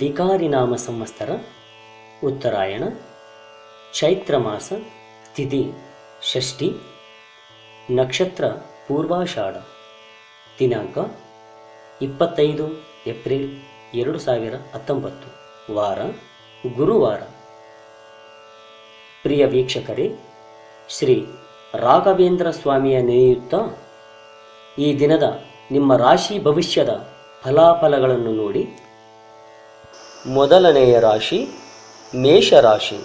ವಿಕಾರಿನಾಮ ಸಂವತ್ಸರ ಉತ್ತರಾಯಣ ಚೈತ್ರ ಮಾಸ ತಿಥಿ, ಷಷ್ಠಿ, ನಕ್ಷತ್ರ ಪೂರ್ವಾಷಾಢ, ದಿನಾಂಕ ಇಪ್ಪತ್ತೈದು ಏಪ್ರಿಲ್ ಎರಡು ಸಾವಿರ ಹತ್ತೊಂಬತ್ತು, ವಾರ, ಗುರುವಾರ. ಪ್ರಿಯ ವೀಕ್ಷಕರೇ, ಶ್ರೀ ರಾಘವೇಂದ್ರ ಸ್ವಾಮಿಯ ನೆನೆಯುತ್ತ ಈ ದಿನದ ನಿಮ್ಮ ರಾಶಿ ಭವಿಷ್ಯದ ಫಲಾಫಲಗಳನ್ನು ನೋಡಿ ಮೊದಲನೆಯ ರಾಶಿ ಮೇಷರಾಶಿ.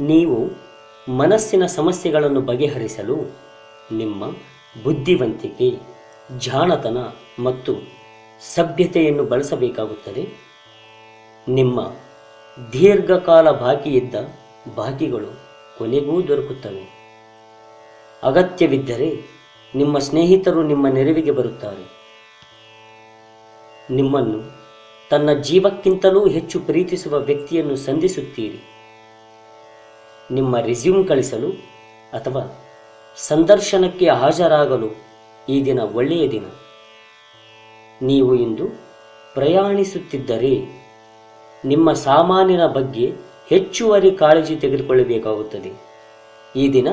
ನೀವು ಮನಸ್ಸಿನ ಸಮಸ್ಯೆಗಳನ್ನು ಬಗೆಹರಿಸಲು ನಿಮ್ಮ ಬುದ್ಧಿವಂತಿಕೆ, ಜಾಣತನ ಮತ್ತು ಸಭ್ಯತೆಯನ್ನು ಬಳಸಬೇಕಾಗುತ್ತದೆ. ನಿಮ್ಮ ದೀರ್ಘಕಾಲ ಬಾಕಿ ಇದ್ದ ಬಾಕಿಗಳು ಕೊನೆಗೂ ದೊರಕುತ್ತವೆ. ಅಗತ್ಯವಿದ್ದರೆ ನಿಮ್ಮ ಸ್ನೇಹಿತರು ನಿಮ್ಮ ನೆರವಿಗೆ ಬರುತ್ತಾರೆ. ನಿಮ್ಮನ್ನು ತನ್ನ ಜೀವಕ್ಕಿಂತಲೂ ಹೆಚ್ಚು ಪ್ರೀತಿಸುವ ವ್ಯಕ್ತಿಯನ್ನು ಸಂಧಿಸುತ್ತೀರಿ. ನಿಮ್ಮ ರೆಸ್ಯೂಮ್ ಕಳಿಸಲು ಅಥವಾ ಸಂದರ್ಶನಕ್ಕೆ ಹಾಜರಾಗಲು ಈ ದಿನ ಒಳ್ಳೆಯ ದಿನ. ನೀವು ಇಂದು ಪ್ರಯಾಣಿಸುತ್ತಿದ್ದರೆ ನಿಮ್ಮ ಸಾಮಾನಿನ ಬಗ್ಗೆ ಹೆಚ್ಚುವರಿ ಕಾಳಜಿ ತೆಗೆದುಕೊಳ್ಳಬೇಕಾಗುತ್ತದೆ. ಈ ದಿನ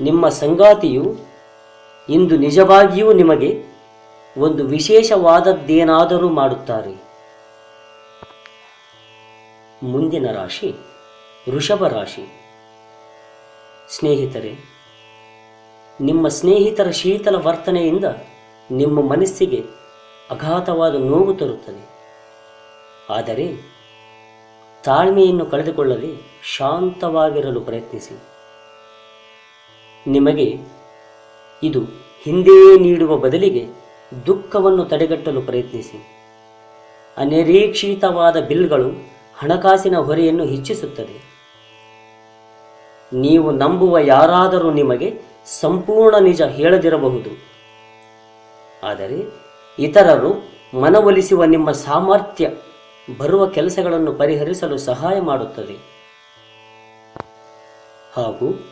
ನಿಮ್ಮ ಸಂಗಾತಿಯು ಇಂದು ನಿಜವಾಗಿಯೂ ನಿಮಗೆ ಒಂದು ವಿಶೇಷವಾದದ್ದೇನಾದರೂ ಮಾಡುತ್ತಾರೆ. ಮುಂದಿನ ರಾಶಿ ವೃಷಭ ರಾಶಿ. ಸ್ನೇಹಿತರೆ, ನಿಮ್ಮ ಸ್ನೇಹಿತರ ಶೀತಲ ವರ್ತನೆಯಿಂದ ನಿಮ್ಮ ಮನಸ್ಸಿಗೆ ಅಘಾತವಾದ ನೋವು ತರುತ್ತದೆ. ಆದರೆ ತಾಳ್ಮೆಯನ್ನು ಕಳೆದುಕೊಳ್ಳದೆ ಶಾಂತವಾಗಿರಲು ಪ್ರಯತ್ನಿಸಿ. ನಿಮಗೆ ಇದು ಹಿಂದೆಯೇ ನೀಡುವ ಬದಲಿಗೆ ದುಃಖವನ್ನು ತಡೆಗಟ್ಟಲು ಪ್ರಯತ್ನಿಸಿ. ಅನಿರೀಕ್ಷಿತವಾದ ಬಿಲ್ಗಳು ಹಣಕಾಸಿನ ಹೊರೆಯನ್ನು ಹೆಚ್ಚಿಸುತ್ತದೆ. ನೀವು ನಂಬುವ ಯಾರಾದರೂ ನಿಮಗೆ ಸಂಪೂರ್ಣ ನಿಜ ಹೇಳದಿರಬಹುದು. ಆದರೆ ಇತರರು ಮನವೊಲಿಸುವ ನಿಮ್ಮ ಸಾಮರ್ಥ್ಯ ಬರುವ ಕೆಲಸಗಳನ್ನು ಪರಿಹರಿಸಲು ಸಹಾಯ ಮಾಡುತ್ತದೆ. ಹಾಗೂ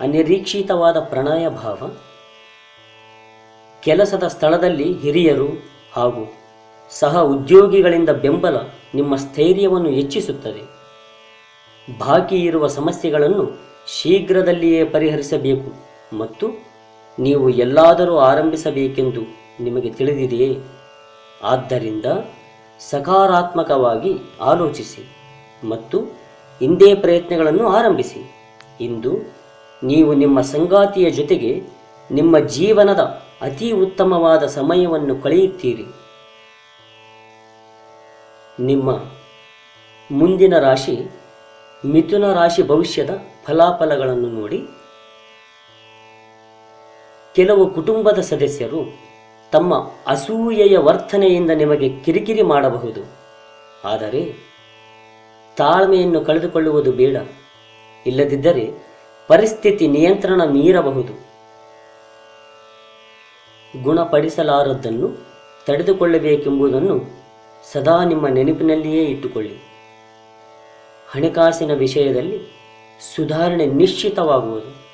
ಅನಿರೀಕ್ಷಿತವಾದ ಪ್ರಣಯ ಭಾವ, ಕೆಲಸದ ಸ್ಥಳದಲ್ಲಿ ಹಿರಿಯರು ಹಾಗೂ ಸಹ ಉದ್ಯೋಗಿಗಳಿಂದ ಬೆಂಬಲ ನಿಮ್ಮ ಸ್ಥೈರ್ಯವನ್ನು ಹೆಚ್ಚಿಸುತ್ತದೆ. ಬಾಕಿ ಇರುವ ಸಮಸ್ಯೆಗಳನ್ನು ಶೀಘ್ರದಲ್ಲಿಯೇ ಪರಿಹರಿಸಬೇಕು ಮತ್ತು ನೀವು ಎಲ್ಲಾದರೂ ಆರಂಭಿಸಬೇಕೆಂದು ನಿಮಗೆ ತಿಳಿದಿದೆಯೇ? ಆದ್ದರಿಂದ ಸಕಾರಾತ್ಮಕವಾಗಿ ಆಲೋಚಿಸಿ ಮತ್ತು ಹಿಂದೆ ಪ್ರಯತ್ನಗಳನ್ನು ಆರಂಭಿಸಿ. ಇಂದು ನೀವು ನಿಮ್ಮ ಸಂಗಾತಿಯ ಜೊತೆಗೆ ನಿಮ್ಮ ಜೀವನದ ಅತಿ ಉತ್ತಮವಾದ ಸಮಯವನ್ನು ಕಳೆಯುತ್ತೀರಿ. ನಿಮ್ಮ ಮುಂದಿನ ರಾಶಿ ಮಿಥುನ ರಾಶಿ ಭವಿಷ್ಯದ ಫಲಾಫಲಗಳನ್ನು ನೋಡಿ. ಕೆಲವು ಕುಟುಂಬದ ಸದಸ್ಯರು ತಮ್ಮ ಅಸೂಯೆಯ ವರ್ತನೆಯಿಂದ ನಿಮಗೆ ಕಿರಿಕಿರಿ ಮಾಡಬಹುದು. ಆದರೆ ತಾಳ್ಮೆಯನ್ನು ಕಳೆದುಕೊಳ್ಳುವುದು ಬೇಡ. ಇಲ್ಲದಿದ್ದರೆ ಪರಿಸ್ಥಿತಿ ನಿಯಂತ್ರಣ ಮೀರಬಹುದು. ಗುಣಪಡಿಸಲಾರದ್ದನ್ನು ತಡೆದುಕೊಳ್ಳಬೇಕೆಂಬುದನ್ನು ಸದಾ ನಿಮ್ಮ ನೆನಪಿನಲ್ಲಿಯೇ ಇಟ್ಟುಕೊಳ್ಳಿ. ಹಣಕಾಸಿನ ವಿಷಯದಲ್ಲಿ ಸುಧಾರಣೆ ನಿಶ್ಚಿತವಾಗುವುದು.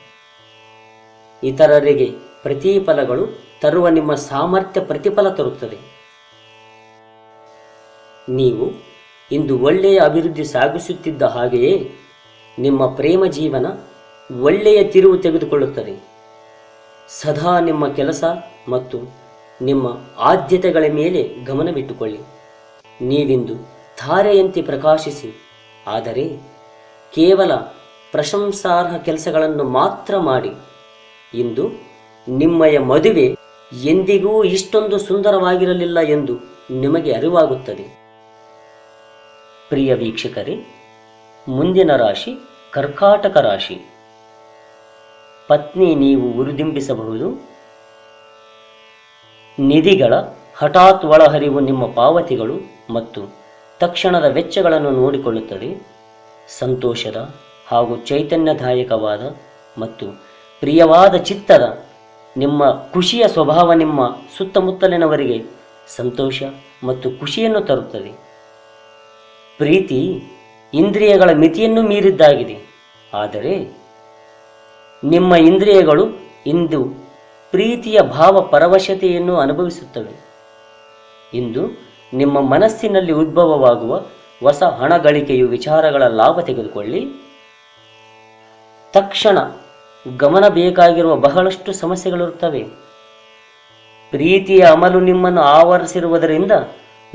ಇತರರಿಗೆ ಪ್ರತಿಫಲಗಳು ತರುವ ನಿಮ್ಮ ಸಾಮರ್ಥ್ಯ ಪ್ರತಿಫಲ ತರುತ್ತದೆ. ನೀವು ಇಂದು ಒಳ್ಳೆಯ ಅಭಿವೃದ್ಧಿ ಸಾಗಿಸುತ್ತಿದ್ದ ಹಾಗೆಯೇ ನಿಮ್ಮ ಪ್ರೇಮ ಜೀವನ ಒಳ್ಳೆಯ ತಿರುವು ತೆಗೆದುಕೊಳ್ಳುತ್ತದೆ. ಸದಾ ನಿಮ್ಮ ಕೆಲಸ ಮತ್ತು ನಿಮ್ಮ ಆದ್ಯತೆಗಳ ಮೇಲೆ ಗಮನವಿಟ್ಟುಕೊಳ್ಳಿ. ನೀವಿಂದು ಧಾರೆಯಂತೆ ಪ್ರಕಾಶಿಸಿ, ಆದರೆ ಕೇವಲ ಪ್ರಶಂಸಾರ್ಹ ಕೆಲಸಗಳನ್ನು ಮಾತ್ರ ಮಾಡಿ. ಇಂದು ನಿಮ್ಮಯ ಮದುವೆ ಎಂದಿಗೂ ಇಷ್ಟೊಂದು ಸುಂದರವಾಗಿರಲಿಲ್ಲ ಎಂದು ನಿಮಗೆ ಅರಿವಾಗುತ್ತದೆ. ಪ್ರಿಯ ವೀಕ್ಷಕರೇ, ಮುಂದಿನ ರಾಶಿ ಕರ್ಕಾಟಕ ರಾಶಿ. ಪತ್ನಿ ನೀವು ಉರಿದಿಂಬಿಸಬಹುದು ನಿಧಿಗಳ ಹಠಾತ್ ಒಳಹರಿವು ನಿಮ್ಮ ಪಾವತಿಗಳು. ಮತ್ತು ತಕ್ಷಣದ ವೆಚ್ಚಗಳನ್ನು ನೋಡಿಕೊಳ್ಳುತ್ತದೆ. ಸಂತೋಷದ ಹಾಗೂ ಚೈತನ್ಯದಾಯಕವಾದ ಮತ್ತು ಪ್ರಿಯವಾದ ಚಿತ್ತದ ನಿಮ್ಮ ಖುಷಿಯ ಸ್ವಭಾವ ನಿಮ್ಮ ಸುತ್ತಮುತ್ತಲಿನವರಿಗೆ ಸಂತೋಷ ಮತ್ತು ಖುಷಿಯನ್ನು ತರುತ್ತದೆ. ಪ್ರೀತಿ ಇಂದ್ರಿಯಗಳ ಮಿತಿಯನ್ನು ಮೀರಿದ್ದಾಗಿದೆ. ಆದರೆ ನಿಮ್ಮ ಇಂದ್ರಿಯಗಳು ಇಂದು ಪ್ರೀತಿಯ ಭಾವ ಪರವಶತೆಯನ್ನು ಅನುಭವಿಸುತ್ತವೆ. ಇಂದು ನಿಮ್ಮ ಮನಸ್ಸಿನಲ್ಲಿ ಉದ್ಭವವಾಗುವ ಹೊಸ ಹಣ ಗಳಿಕೆಯು ವಿಚಾರಗಳ ಲಾಭ ತೆಗೆದುಕೊಳ್ಳಿ. ತಕ್ಷಣ ಗಮನ ಬೇಕಾಗಿರುವ ಬಹಳಷ್ಟು ಸಮಸ್ಯೆಗಳಿರುತ್ತವೆ. ಪ್ರೀತಿಯ ಅಮಲು ನಿಮ್ಮನ್ನು ಆವರಿಸಿರುವುದರಿಂದ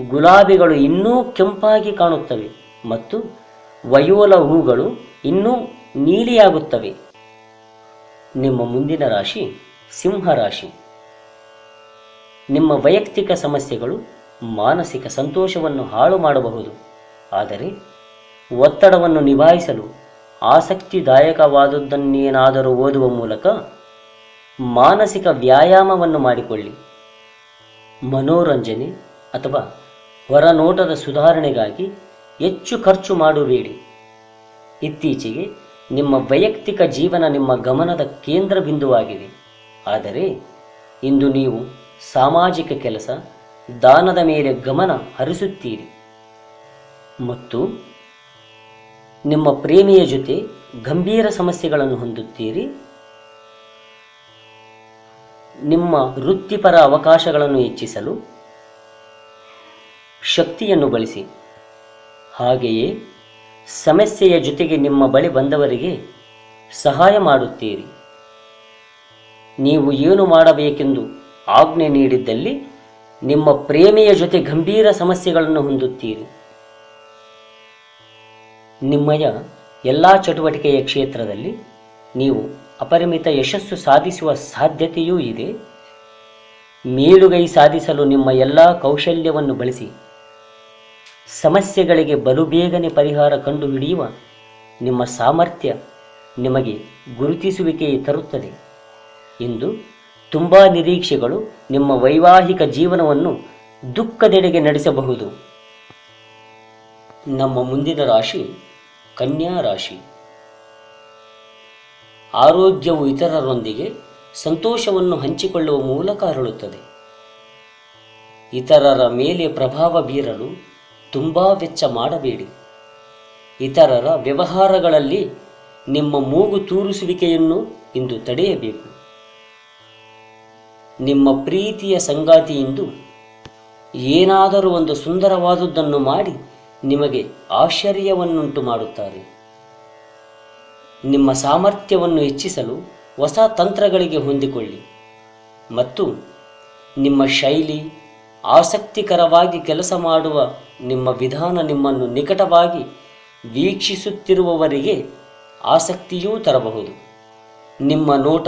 ಗುಲಾಬಿಗಳು ಇನ್ನೂ ಕೆಂಪಾಗಿ ಕಾಣುತ್ತವೆ ಮತ್ತು ವಯೋಲ ಹೂಗಳು ಇನ್ನೂ ನೀಲಿಯಾಗುತ್ತವೆ. ನಿಮ್ಮ ಮುಂದಿನ ರಾಶಿ ಸಿಂಹ ರಾಶಿ. ನಿಮ್ಮ ವೈಯಕ್ತಿಕ ಸಮಸ್ಯೆಗಳು ಮಾನಸಿಕ ಸಂತೋಷವನ್ನು ಹಾಳು ಮಾಡಬಹುದು. ಆದರೆ ಒತ್ತಡವನ್ನು ನಿಭಾಯಿಸಲು ಆಸಕ್ತಿದಾಯಕವಾದದ್ದನ್ನೇನಾದರೂ ಓದುವ ಮೂಲಕ ಮಾನಸಿಕ ವ್ಯಾಯಾಮವನ್ನು ಮಾಡಿಕೊಳ್ಳಿ. ಮನೋರಂಜನೆ ಅಥವಾ ಹೊರನೋಟದ ಸುಧಾರಣೆಗಾಗಿ ಹೆಚ್ಚು ಖರ್ಚು ಮಾಡಬೇಡಿ ಇತ್ತೀಚೆಗೆ ನಿಮ್ಮ ವೈಯಕ್ತಿಕ ಜೀವನ ನಿಮ್ಮ ಗಮನದ ಕೇಂದ್ರ ಬಿಂದುವಾಗಿದೆ. ಆದರೆ ಇಂದು ನೀವು ಸಾಮಾಜಿಕ ಕೆಲಸ ದಾನದ ಮೇಲೆ ಗಮನ ಹರಿಸುತ್ತೀರಿ. ಮತ್ತು ನಿಮ್ಮ ಪ್ರೇಮಿಯ ಜೊತೆ ಗಂಭೀರ ಸಮಸ್ಯೆಗಳನ್ನು ಹೊಂದುತ್ತೀರಿ. ನಿಮ್ಮ ವೃತ್ತಿಪರ ಅವಕಾಶಗಳನ್ನು ಹೆಚ್ಚಿಸಲು ಶಕ್ತಿಯನ್ನು ಬಳಸಿ. ಹಾಗೆಯೇ ಸಮಸ್ಯೆಯ ಜೊತೆಗೆ ನಿಮ್ಮ ಬಳಿ ಬಂದವರಿಗೆ ಸಹಾಯ ಮಾಡುತ್ತೀರಿ. ನೀವು ಏನು ಮಾಡಬೇಕೆಂದು ಆಜ್ಞೆ ನೀಡಿದ್ದಲ್ಲಿ ನಿಮ್ಮ ಪ್ರೇಮಿಯ ಜೊತೆ ಗಂಭೀರ ಸಮಸ್ಯೆಗಳನ್ನು ಹೊಂದುತ್ತೀರಿ. ನಿಮ್ಮಯ ಎಲ್ಲ ಚಟುವಟಿಕೆಯ ಕ್ಷೇತ್ರದಲ್ಲಿ ನೀವು ಅಪರಿಮಿತ ಯಶಸ್ಸು ಸಾಧಿಸುವ ಸಾಧ್ಯತೆಯೂ ಇದೆ. ಮೇಲುಗೈ ಸಾಧಿಸಲು ನಿಮ್ಮ ಎಲ್ಲ ಕೌಶಲ್ಯವನ್ನು ಬಳಸಿ ಸಮಸ್ಯೆಗಳಿಗೆ ಬಲುಬೇಗನೆ ಪರಿಹಾರ ಕಂಡುಹಿಡಿಯುವ ನಿಮ್ಮ ಸಾಮರ್ಥ್ಯ ನಿಮಗೆ ಗುರುತಿಸುವಿಕೆ ತರುತ್ತದೆ ಇಂದು ತುಂಬ ನಿರೀಕ್ಷೆಗಳು ನಿಮ್ಮ ವೈವಾಹಿಕ ಜೀವನವನ್ನು ದುಃಖದೆಡೆಗೆ ನಡೆಸಬಹುದು. ನಮ್ಮ ಮುಂದಿನ ರಾಶಿ ಕನ್ಯಾ ರಾಶಿ. ಆರೋಗ್ಯವು ಇತರರೊಂದಿಗೆ ಸಂತೋಷವನ್ನು ಹಂಚಿಕೊಳ್ಳುವ ಮೂಲಕ ಅರಳುತ್ತದೆ. ಇತರರ ಮೇಲೆ ಪ್ರಭಾವ ಬೀರಲು ತುಂಬ ವೆಚ್ಚ ಮಾಡಬೇಡಿ. ಇತರರ ವ್ಯವಹಾರಗಳಲ್ಲಿ ನಿಮ್ಮ ಮೂಗು ತೂರಿಸುವಿಕೆಯನ್ನು ಇಂದು ತಡೆಯಬೇಕು. ನಿಮ್ಮ ಪ್ರೀತಿಯ ಸಂಗಾತಿಯಿಂದು ಏನಾದರೂ ಒಂದು ಸುಂದರವಾದುದನ್ನು ಮಾಡಿ ನಿಮಗೆ ಆಶ್ಚರ್ಯವನ್ನುಂಟು ಮಾಡುತ್ತಾರೆ. ನಿಮ್ಮ ಸಾಮರ್ಥ್ಯವನ್ನು ಹೆಚ್ಚಿಸಲು ಹೊಸ ತಂತ್ರಗಳಿಗೆ ಹೊಂದಿಕೊಳ್ಳಿ ಮತ್ತು ನಿಮ್ಮ ಶೈಲಿ, ಆಸಕ್ತಿಕರವಾಗಿ ಕೆಲಸ ಮಾಡುವ ನಿಮ್ಮ ವಿಧಾನ ನಿಮ್ಮನ್ನು ನಿಕಟವಾಗಿ ವೀಕ್ಷಿಸುತ್ತಿರುವವರಿಗೆ ಆಸಕ್ತಿಯೂ ತರಬಹುದು. ನಿಮ್ಮ ನೋಟ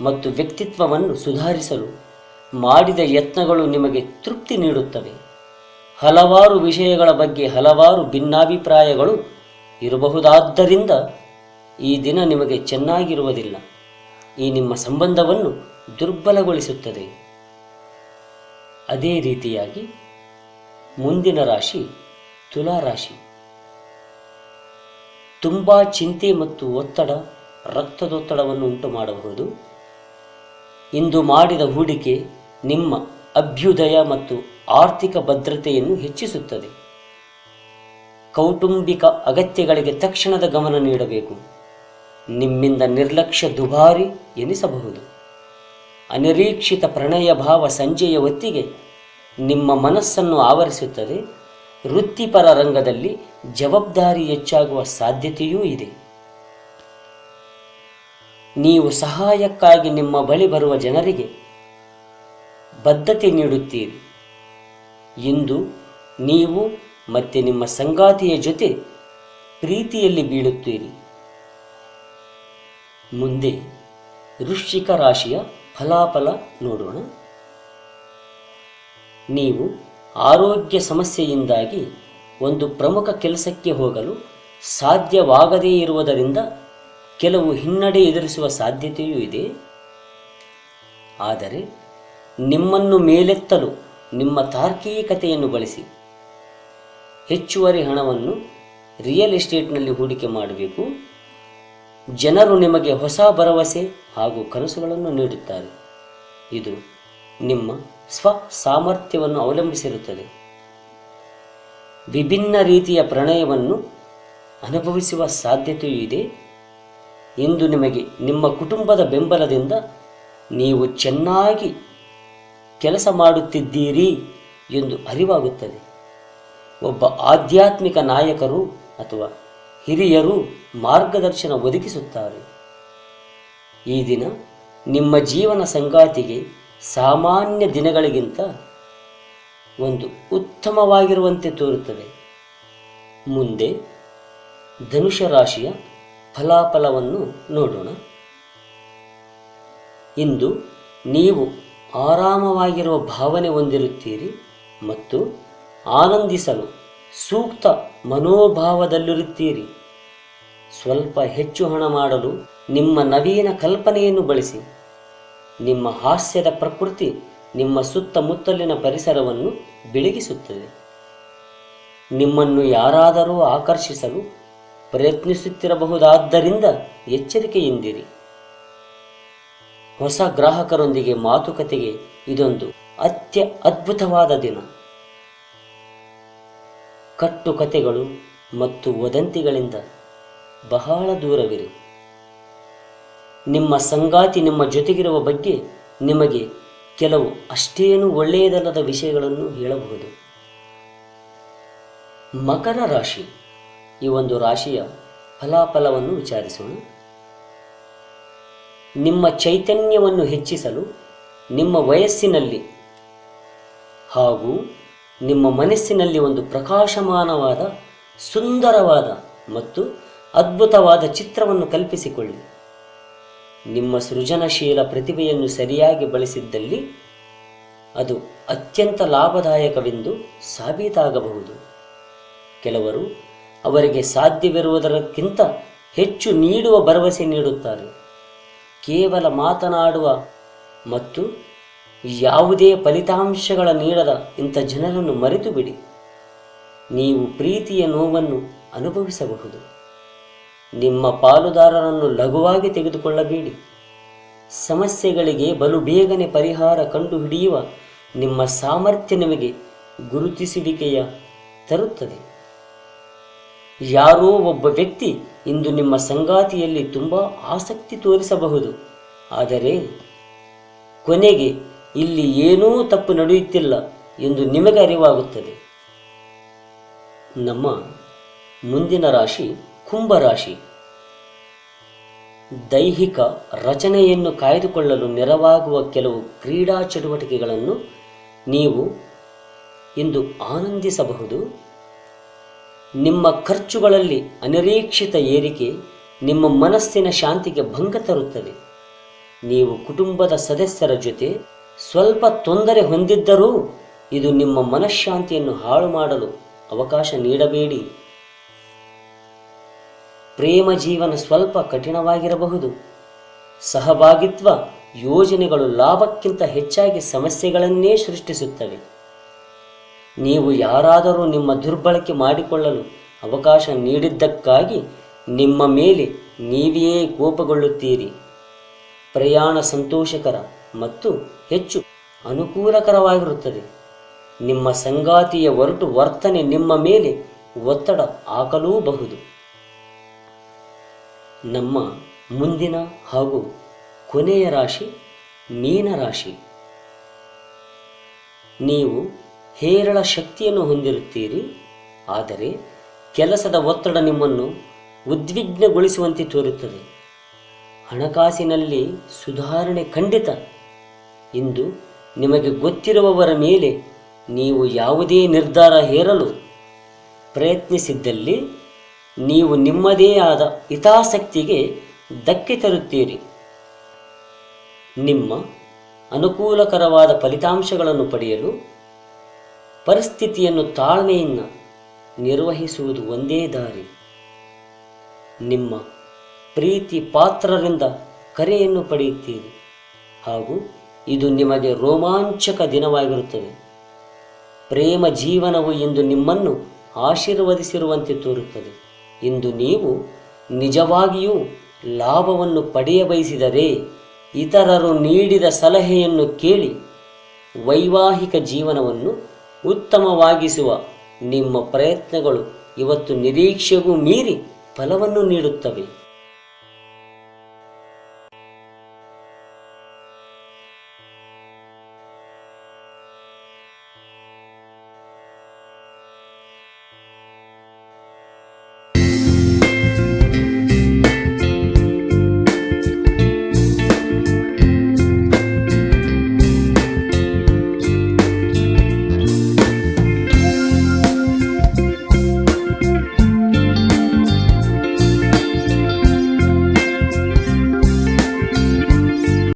ಮತ್ತು ವ್ಯಕ್ತಿತ್ವವನ್ನು ಸುಧಾರಿಸಲು ಮಾಡಿದ ಯತ್ನಗಳು ನಿಮಗೆ ತೃಪ್ತಿ ನೀಡುತ್ತವೆ. ಹಲವಾರು ವಿಷಯಗಳ ಬಗ್ಗೆ ಹಲವಾರು ಭಿನ್ನಾಭಿಪ್ರಾಯಗಳು ಇರಬಹುದಾದ್ದರಿಂದ ಈ ದಿನ ನಿಮಗೆ ಚೆನ್ನಾಗಿರುವುದಿಲ್ಲ. ಈ ನಿಮ್ಮ ಸಂಬಂಧವನ್ನು ದುರ್ಬಲಗೊಳಿಸುತ್ತದೆ. ಅದೇ ರೀತಿಯಾಗಿ ಮುಂದಿನ ರಾಶಿ ತುಲಾ ರಾಶಿ. ತುಂಬ ಚಿಂತೆ ಮತ್ತು ಒತ್ತಡ, ರಕ್ತದೊತ್ತಡವನ್ನು ಉಂಟು ಮಾಡಬಹುದು ಇಂದು ಮಾಡಿದ ಹೂಡಿಕೆ ನಿಮ್ಮ ಅಭ್ಯುದಯ ಮತ್ತು ಆರ್ಥಿಕ ಭದ್ರತೆಯನ್ನು ಹೆಚ್ಚಿಸುತ್ತದೆ. ಕೌಟುಂಬಿಕ ಅಗತ್ಯಗಳಿಗೆ ತಕ್ಷಣದ ಗಮನ ನೀಡಬೇಕು. ನಿಮ್ಮಿಂದ ನಿರ್ಲಕ್ಷ್ಯ ದುಬಾರಿ ಎನಿಸಬಹುದು. ಅನಿರೀಕ್ಷಿತ ಪ್ರಣಯ ಭಾವ ಸಂಜೆಯ ಹೊತ್ತಿಗೆ ನಿಮ್ಮ ಮನಸ್ಸನ್ನು ಆವರಿಸುತ್ತದೆ. ವೃತ್ತಿಪರ ರಂಗದಲ್ಲಿ ಜವಾಬ್ದಾರಿ ಹೆಚ್ಚಾಗುವ ಸಾಧ್ಯತೆಯೂ ಇದೆ. ನೀವು ಸಹಾಯಕ್ಕಾಗಿ ನಿಮ್ಮ ಬಳಿ ಬರುವ ಜನರಿಗೆ ಬದ್ಧತೆ ನೀಡುತ್ತೀರಿ. ಇಂದು ನೀವು ಮತ್ತೆ ನಿಮ್ಮ ಸಂಗಾತಿಯ ಜೊತೆ ಪ್ರೀತಿಯಲ್ಲಿ ಬೀಳುತ್ತೀರಿ. ಮುಂದೆ ವೃಶ್ಚಿಕ ರಾಶಿಯ ಫಲಾಫಲ ನೋಡೋಣ. ನೀವು ಆರೋಗ್ಯ ಸಮಸ್ಯೆಯಿಂದಾಗಿ ಒಂದು ಪ್ರಮುಖ ಕೆಲಸಕ್ಕೆ ಹೋಗಲು ಸಾಧ್ಯವಾಗದೇ ಇರುವುದರಿಂದ ಕೆಲವು ಹಿನ್ನಡೆ ಎದುರಿಸುವ ಸಾಧ್ಯತೆಯೂ ಇದೆ. ಆದರೆ ನಿಮ್ಮನ್ನು ಮೇಲೆತ್ತಲು ನಿಮ್ಮ ತಾರ್ಕಿಕತೆಯನ್ನು ಬಳಸಿ. ಹೆಚ್ಚುವರಿ ಹಣವನ್ನು ರಿಯಲ್ ಎಸ್ಟೇಟ್ನಲ್ಲಿ ಹೂಡಿಕೆ ಮಾಡಬೇಕು. ಜನರು ನಿಮಗೆ ಹೊಸ ಭರವಸೆ ಹಾಗೂ ಕನಸುಗಳನ್ನು ನೀಡುತ್ತಾರೆ. ಇದು ನಿಮ್ಮ ಸ್ವ ಸಾಮರ್ಥ್ಯವನ್ನು ಅವಲಂಬಿಸಿರುತ್ತದೆ. ವಿಭಿನ್ನ ರೀತಿಯ ಪ್ರಣಯವನ್ನು ಅನುಭವಿಸುವ ಸಾಧ್ಯತೆಯೂ ಇದೆ. ಇಂದು ನಿಮಗೆ ನಿಮ್ಮ ಕುಟುಂಬದ ಬೆಂಬಲದಿಂದ ನೀವು ಚೆನ್ನಾಗಿ ಕೆಲಸ ಮಾಡುತ್ತಿದ್ದೀರಿ ಎಂದು ಅರಿವಾಗುತ್ತದೆ. ಒಬ್ಬ ಆಧ್ಯಾತ್ಮಿಕ ನಾಯಕರು ಅಥವಾ ಹಿರಿಯರು ಮಾರ್ಗದರ್ಶನ ಒದಗಿಸುತ್ತಾರೆ. ಈ ದಿನ ನಿಮ್ಮ ಜೀವನ ಸಂಗಾತಿಗೆ ಸಾಮಾನ್ಯ ದಿನಗಳಿಗಿಂತ ಒಂದು ಉತ್ತಮವಾಗಿರುವಂತೆ ತೋರುತ್ತದೆ. ಮುಂದೆ ಧನುಷ ರಾಶಿಯ ಫಲಾಫಲವನ್ನು ನೋಡೋಣ. ಇಂದು ನೀವು ಆರಾಮವಾಗಿರುವ ಭಾವನೆ ಹೊಂದಿರುತ್ತೀರಿ ಮತ್ತು ಆನಂದಿಸಲು ಸೂಕ್ತ ಮನೋಭಾವದಲ್ಲಿರುತ್ತೀರಿ. ಸ್ವಲ್ಪ ಹೆಚ್ಚು ಹಣ ಮಾಡಲು ನಿಮ್ಮ ನವೀನ ಕಲ್ಪನೆಯನ್ನು ಬಳಸಿ. ನಿಮ್ಮ ಹಾಸ್ಯದ ಪ್ರಕೃತಿ ನಿಮ್ಮ ಸುತ್ತಮುತ್ತಲಿನ ಪರಿಸರವನ್ನು ಬೆಳಗಿಸುತ್ತದೆ. ನಿಮ್ಮನ್ನು ಯಾರಾದರೂ ಆಕರ್ಷಿಸಲು ಪ್ರಯತ್ನಿಸುತ್ತಿರಬಹುದಾದ್ದರಿಂದ ಎಚ್ಚರಿಕೆಯಿಂದಿರಿ. ಹೊಸ ಗ್ರಾಹಕರೊಂದಿಗೆ ಮಾತುಕತೆಗೆ ಇದೊಂದು ಅತ್ಯ ಅದ್ಭುತವಾದ ದಿನ. ಕಟ್ಟುಕತೆಗಳು ಮತ್ತು ವದಂತಿಗಳಿಂದ ಬಹಳ ದೂರವಿರಿ. ನಿಮ್ಮ ಸಂಗಾತಿ ನಿಮ್ಮ ಜೊತೆಗಿರುವ ಬಗ್ಗೆ ನಿಮಗೆ ಕೆಲವು ಅಷ್ಟೇನು ಒಳ್ಳೆಯದಲ್ಲದ ವಿಷಯಗಳನ್ನು ಹೇಳಬಹುದು. ಮಕರ ರಾಶಿ. ಈ ಒಂದು ರಾಶಿಯ ಫಲಾಫಲವನ್ನು ವಿಚಾರಿಸೋಣ. ನಿಮ್ಮ ಚೈತನ್ಯವನ್ನು ಹೆಚ್ಚಿಸಲು ನಿಮ್ಮ ವಯಸ್ಸಿನಲ್ಲಿ ಹಾಗೂ ನಿಮ್ಮ ಮನಸ್ಸಿನಲ್ಲಿ ಒಂದು ಪ್ರಕಾಶಮಾನವಾದ, ಸುಂದರವಾದ ಮತ್ತು ಅದ್ಭುತವಾದ ಚಿತ್ರವನ್ನು ಕಲ್ಪಿಸಿಕೊಳ್ಳಿ. ನಿಮ್ಮ ಸೃಜನಶೀಲ ಪ್ರತಿಭೆಯನ್ನು ಸರಿಯಾಗಿ ಬಳಸಿದ್ದಲ್ಲಿ ಅದು ಅತ್ಯಂತ ಲಾಭದಾಯಕವೆಂದು ಸಾಬೀತಾಗಬಹುದು. ಕೆಲವರು ಅವರಿಗೆ ಸಾಧ್ಯವಿರುವುದಕ್ಕಿಂತ ಹೆಚ್ಚು ನೀಡುವ ಭರವಸೆ ನೀಡುತ್ತಾರೆ. ಕೇವಲ ಮಾತನಾಡುವ ಮತ್ತು ಯಾವುದೇ ಫಲಿತಾಂಶಗಳ ನೀಡದ ಇಂಥ ಜನರನ್ನು ಮರೆತು ಬಿಡಿ ನೀವು ಪ್ರೀತಿಯ ನೋವನ್ನು ಅನುಭವಿಸಬಹುದು. ನಿಮ್ಮ ಪಾಲುದಾರರನ್ನು ಲಘುವಾಗಿ ತೆಗೆದುಕೊಳ್ಳಬೇಡಿ. ಸಮಸ್ಯೆಗಳಿಗೆ ಬಲು ಬೇಗನೆ ಪರಿಹಾರ ಕಂಡುಹಿಡಿಯುವ ನಿಮ್ಮ ಸಾಮರ್ಥ್ಯ ನಿಮಗೆ ಗುರುತಿಸುವಿಕೆಯ ತರುತ್ತದೆ. ಯಾರೋ ಒಬ್ಬ ವ್ಯಕ್ತಿ ಇಂದು ನಿಮ್ಮ ಸಂಗಾತಿಯಲ್ಲಿ ತುಂಬ ಆಸಕ್ತಿ ತೋರಿಸಬಹುದು. ಆದರೆ ಕೊನೆಗೆ ಇಲ್ಲಿ ಏನೂ ತಪ್ಪು ನಡೆಯುತ್ತಿಲ್ಲ ಎಂದು ನಿಮಗೆ ಅರಿವಾಗುತ್ತದೆ. ನಮ್ಮ ಮುಂದಿನ ರಾಶಿ ಕುಂಭರಾಶಿ ದೈಹಿಕ ರಚನೆಯನ್ನು ಕಾಯ್ದುಕೊಳ್ಳಲು ನೆರವಾಗುವ ಕೆಲವು ಕ್ರೀಡಾ ಚಟುವಟಿಕೆಗಳನ್ನು ನೀವು ಇಂದು ಆನಂದಿಸಬಹುದು. ನಿಮ್ಮ ಖರ್ಚುಗಳಲ್ಲಿ ಅನಿರೀಕ್ಷಿತ ಏರಿಕೆ ನಿಮ್ಮ ಮನಸ್ಸಿನ ಶಾಂತಿಗೆ ಭಂಗ ತರುತ್ತದೆ. ನೀವು ಕುಟುಂಬದ ಸದಸ್ಯರ ಜೊತೆ ಸ್ವಲ್ಪ ತೊಂದರೆ ಹೊಂದಿದ್ದರೂ ಇದು ನಿಮ್ಮ ಮನಃಶಾಂತಿಯನ್ನು ಹಾಳು ಮಾಡಲು ಅವಕಾಶ ನೀಡಬೇಡಿ. ಪ್ರೇಮ ಜೀವನ ಸ್ವಲ್ಪ ಕಠಿಣವಾಗಿರಬಹುದು. ಸಹಭಾಗಿತ್ವ ಯೋಜನೆಗಳು ಲಾಭಕ್ಕಿಂತ ಹೆಚ್ಚಾಗಿ ಸಮಸ್ಯೆಗಳನ್ನೇ ಸೃಷ್ಟಿಸುತ್ತವೆ. ನೀವು ಯಾರಾದರೂ ನಿಮ್ಮ ದುರ್ಬಳಕೆ ಮಾಡಿಕೊಳ್ಳಲು ಅವಕಾಶ ನೀಡಿದ್ದಕ್ಕಾಗಿ ನಿಮ್ಮ ಮೇಲೆ ನೀವೇ ಕೋಪಗೊಳ್ಳುತ್ತೀರಿ. ಪ್ರಯಾಣ ಸಂತೋಷಕರ ಮತ್ತು ಹೆಚ್ಚು ಅನುಕೂಲಕರವಾಗಿರುತ್ತದೆ. ನಿಮ್ಮ ಸಂಗಾತಿಯ ಒರಟು ವರ್ತನೆ ನಿಮ್ಮ ಮೇಲೆ ಒತ್ತಡ ಹಾಕಲೂಬಹುದು. ನಮ್ಮ ಮುಂದಿನ ಹಾಗೂ ಕೊನೆಯ ರಾಶಿ ಮೀನರಾಶಿ. ನೀವು ಹೇರಳ ಶಕ್ತಿಯನ್ನು ಹೊಂದಿರುತ್ತೀರಿ. ಆದರೆ ಕೆಲಸದ ಒತ್ತಡ ನಿಮ್ಮನ್ನು ಉದ್ವಿಗ್ನಗೊಳಿಸುವಂತೆ ತೋರುತ್ತದೆ. ಹಣಕಾಸಿನಲ್ಲಿ ಸುಧಾರಣೆ ಖಂಡಿತ. ಇಂದು ನಿಮಗೆ ಗೊತ್ತಿರುವವರ ಮೇಲೆ ನೀವು ಯಾವುದೇ ನಿರ್ಧಾರ ಹೇರಲು ಪ್ರಯತ್ನಿಸಿದ್ದಲ್ಲಿ ನೀವು ನಿಮ್ಮದೇ ಆದ ಹಿತಾಸಕ್ತಿಗೆ ಧಕ್ಕೆ ತರುತ್ತೀರಿ. ನಿಮ್ಮ ಅನುಕೂಲಕರವಾದ ಫಲಿತಾಂಶಗಳನ್ನು ಪಡೆಯಲು ಪರಿಸ್ಥಿತಿಯನ್ನು ತಾಳ್ಮೆಯಿಂದ ನಿರ್ವಹಿಸುವುದು ಒಂದೇ ದಾರಿ. ನಿಮ್ಮ ಪ್ರೀತಿ ಪಾತ್ರರಿಂದ ಕರೆಯನ್ನು ಪಡೆಯುತ್ತೀರಿ. ಹಾಗೂ ಇದು ನಿಮಗೆ ರೋಮಾಂಚಕ ದಿನವಾಗಿರುತ್ತದೆ. ಪ್ರೇಮ ಜೀವನವು ಇಂದು ನಿಮ್ಮನ್ನು ಆಶೀರ್ವದಿಸಿರುವಂತೆ ತೋರುತ್ತದೆ. ಇಂದು ನೀವು ನಿಜವಾಗಿಯೂ ಲಾಭವನ್ನು ಪಡೆಯಬಯಸಿದರೆ ಇತರರು ನೀಡಿದ ಸಲಹೆಯನ್ನು ಕೇಳಿ ವೈವಾಹಿಕ ಜೀವನವನ್ನು ಉತ್ತಮವಾಗಿಸುವ ನಿಮ್ಮ ಪ್ರಯತ್ನಗಳು ಇವತ್ತು ನಿರೀಕ್ಷೆಗೂ ಮೀರಿ ಫಲವನ್ನು ನೀಡುತ್ತವೆ.